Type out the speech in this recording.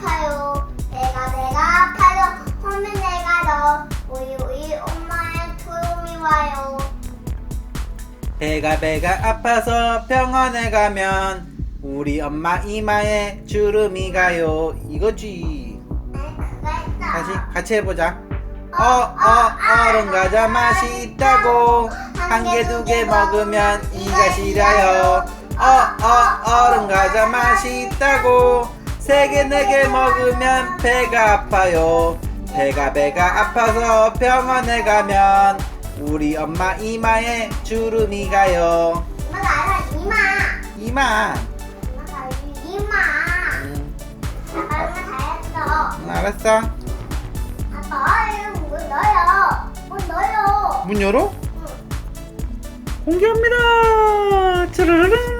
아파요. 내가 내가 아파요. 혼면 내가 너 우유이 엄마의 도움이 와요. 배가 배가 아파서 병원에 가면 우리 엄마 이마에 주름이 가요. 이거지. 네, 그거 다시 같이 해보자. 어, 어, 어, 어 얼음 과자 맛있다고. 한 개, 두 개 먹으면 이가 시려요. 어, 어, 얼음 과자 맛있다고. 세 개 네 개 먹으면 배가 아파요. 배가 배가 아파서 병원에 가면 우리 엄마 이마에 주름이 가요. 엄마가 알아 이마. 이마. 엄마가 알아 이마. 응, 아빠 엄마 잘했어. 응, 알았어. 아빠 이거 문 넣어요 문 넣어요 문 열어? 응. 공개합니다. 쭈르르릉